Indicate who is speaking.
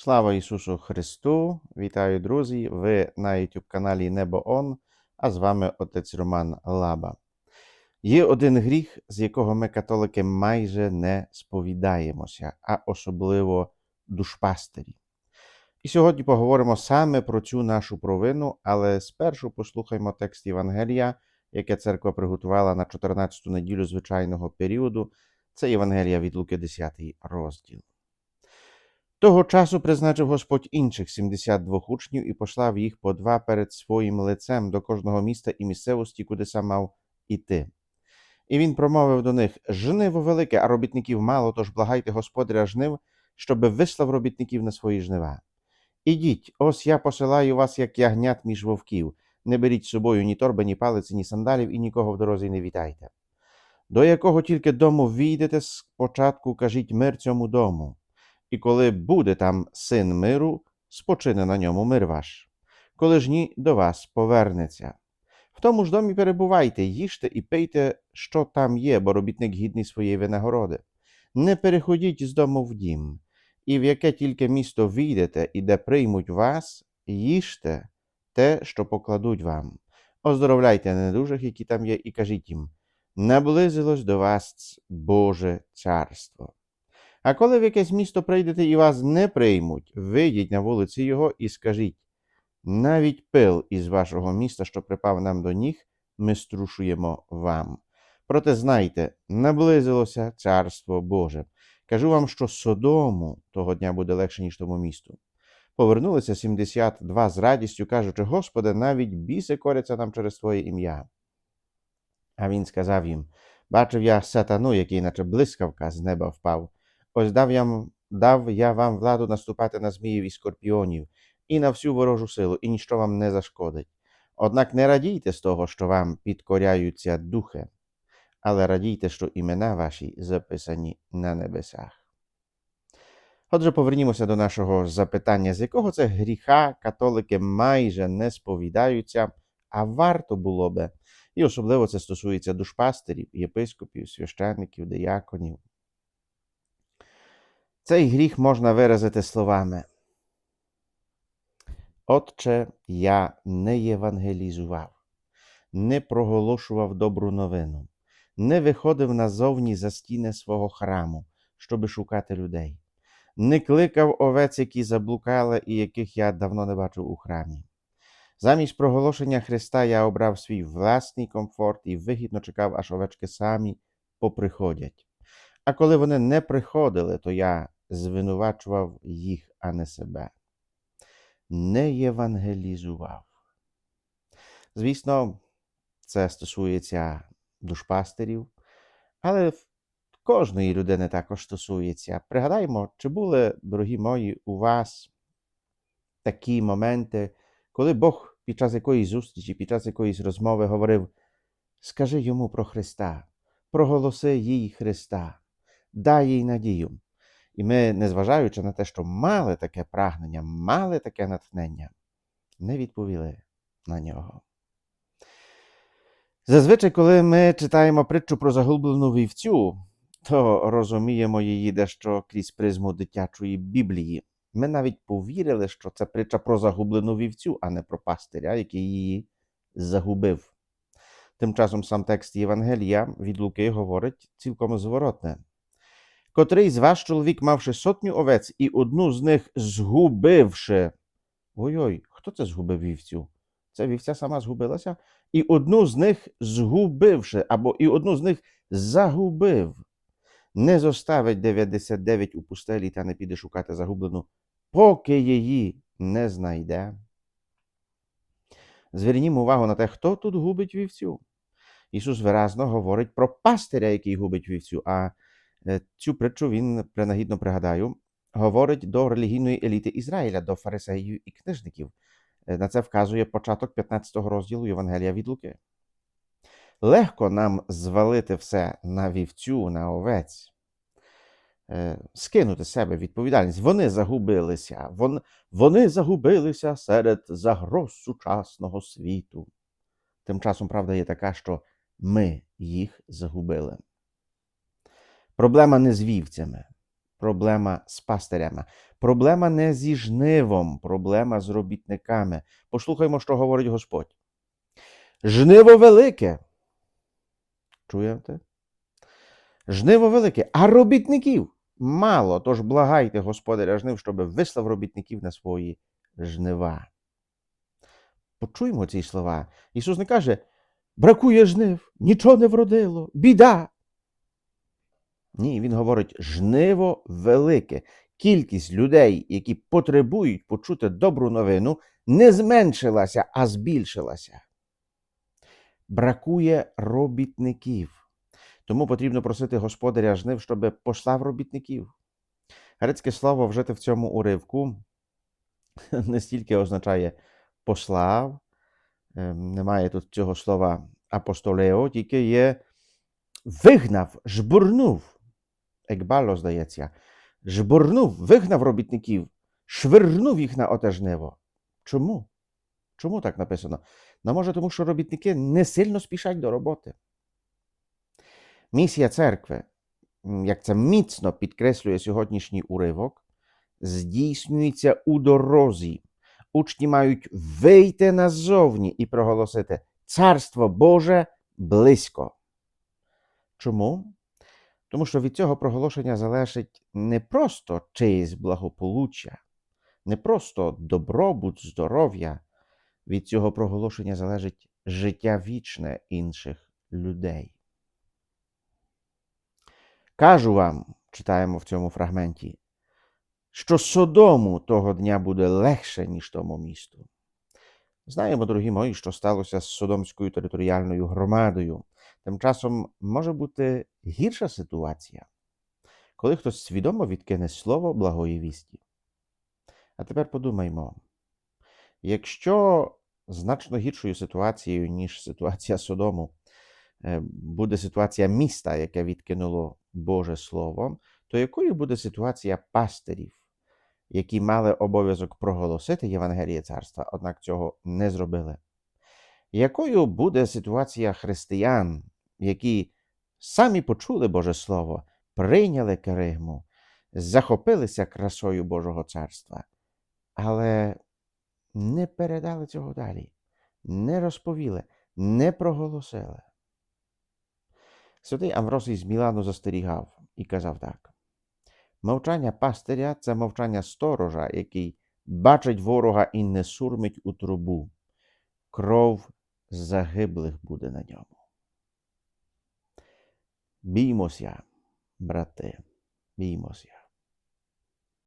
Speaker 1: Слава Ісусу Христу! Вітаю, друзі! Ви на YouTube каналі Небо Он, а з вами отець Роман Лаба. Є один гріх, з якого ми, католики, майже не сповідаємося, а особливо душпастері. І сьогодні поговоримо саме про цю нашу провину, але спершу послухаймо текст Євангелія, яке церква приготувала на 14-ту неділю звичайного періоду. Це Євангелія від Луки 10 розділ. Того часу призначив Господь інших 72 учнів і послав їх по два перед своїм лицем до кожного міста і місцевості, куди сам мав іти. І він промовив до них: Жниво велике, а робітників мало, тож благайте господаря жнив, щоби вислав робітників на свої жнива. Ідіть, ось я посилаю вас, як ягнят між вовків. Не беріть з собою ні торби, ні палиці, ні сандалів, і нікого в дорозі не вітайте. До якого тільки дому війдете, спочатку кажіть мир цьому дому. І коли буде там син миру, спочине на ньому мир ваш. Коли ж ні, до вас повернеться. В тому ж домі перебувайте, їжте і пийте, що там є, бо робітник гідний своєї винагороди. Не переходіть з дому в дім, і в яке тільки місто війдете і де приймуть вас, їжте те, що покладуть вам. Оздоровляйте недужих, які там є, і кажіть їм: наблизилось до вас Боже царство. А коли в якесь місто прийдете і вас не приймуть, вийдіть на вулиці його і скажіть навіть пил із вашого міста, що припав нам до ніг, ми струшуємо вам. Проте знайте, наблизилося царство Боже. Кажу вам, що Содому того дня буде легше, ніж тому місту. Повернулися 72 з радістю, кажучи, Господи, навіть біси коряться нам через Твоє ім'я. А він сказав їм: Бачив я сатану, який, наче блискавка, з неба впав. Ось дав я, вам владу наступати на зміїв і скорпіонів, і на всю ворожу силу, і ніщо вам не зашкодить. Однак не радійте з того, що вам підкоряються духи, але радійте, що імена ваші записані на небесах. Отже, повернімося до нашого запитання, з якого це гріха католики майже не сповідаються, а варто було би. І особливо це стосується душпастерів, єпископів, священників, дияконів. Цей гріх можна виразити словами. Отче, я не євангелізував, не проголошував добру новину, не виходив назовні за стіни свого храму, щоби шукати людей, не кликав овець, які заблукали і яких я давно не бачив у храмі. Замість проголошення Христа я обрав свій власний комфорт і вигідно чекав, аж овечки самі поприходять. А коли вони не приходили, то я звинувачував їх, а не себе. Не євангелізував. Звісно, це стосується душпастерів, але кожної людини також стосується. Пригадаймо, чи були, дорогі мої, у вас такі моменти, коли Бог під час якоїсь зустрічі, під час якоїсь розмови говорив: Скажи йому про Христа, проголоси їй Христа, дай їй надію. І ми, незважаючи на те, що мали таке прагнення, мали таке натхнення, не відповіли на нього. Зазвичай, коли ми читаємо притчу про загублену вівцю, то розуміємо її дещо крізь призму дитячої Біблії. Ми навіть повірили, що це притча про загублену вівцю, а не про пастиря, який її загубив. Тим часом сам текст Євангелія від Луки говорить цілком зворотне. Котрий з вас чоловік, мавши сотню овець і одну з них згубивши. Ой-ой, хто це згубив вівцю? Це вівця сама згубилася? І одну з них згубивши, або і одну з них загубив. Не зоставить 99 у пустелі та не піде шукати загублену, поки її не знайде. Звернімо увагу на те, хто тут губить вівцю. Ісус виразно говорить про пастиря, який губить вівцю. а Цю притчу він принагідно пригадаю, говорить до релігійної еліти Ізраїля, до фарисеїв і книжників. На це вказує початок 15 розділу Євангелія від Луки. Легко нам звалити все на вівцю, на овець, скинути з себе відповідальність. Вони загубилися, Вон, вони загубилися серед загроз сучасного світу. Тим часом правда є така, що ми їх загубили. Проблема не з вівцями, проблема з пастирями. Проблема не зі жнивом, проблема з робітниками. Послухаймо, що говорить Господь. Жниво велике. Чуєте? Жниво велике, а робітників мало. Тож благайте господаря жнив, щоб вислав робітників на свої жнива. Почуємо ці слова. Ісус не каже: бракує жнив, нічого не вродило, біда. Ні, Він говорить: жниво велике. Кількість людей, які потребують почути добру новину, не зменшилася, а збільшилася. Бракує робітників. Тому потрібно просити господаря жнив, щоб послав робітників. Грецьке слово вжите в цьому уривку не стільки означає послав, ем, немає тут цього слова апостолео, тільки є вигнав, жбурнув. Екбало, здається, жбурнув, вигнав робітників, швирнув їх на оте жниво. Чому? Чому так написано? Ну, може, тому що робітники не сильно спішать до роботи. Місія церкви, як це міцно підкреслює сьогоднішній уривок, здійснюється у дорозі. Учні мають вийти назовні і проголосити Царство Боже близько. Чому? Тому що від цього проголошення залежить не просто чиєсь благополуччя, не просто добробут, здоров'я. Від цього проголошення залежить життя вічне інших людей. Кажу вам, читаємо в цьому фрагменті, що Содому того дня буде легше, ніж тому місту. Знаємо, дорогі мої, що сталося з Содомською територіальною громадою. Тим часом може бути гірша ситуація, коли хтось свідомо відкине слово благої вісті. А тепер подумаймо, якщо значно гіршою ситуацією, ніж ситуація Содому, е, буде ситуація міста, яке відкинуло Боже Слово, то якою буде ситуація пастирів, які мали обов'язок проголосити Євангеліє царства, однак цього не зробили? Якою буде ситуація християн, які самі почули Боже Слово, прийняли керигму, захопилися красою Божого царства, але не передали цього далі, не розповіли, не проголосили? Святий Амвросій з Мілану застерігав і казав так: мовчання пастиря це мовчання сторожа, який бачить ворога і не сурмить у трубу. Кров загиблих буде на ньому. Vimos ya, brate, vimos ya.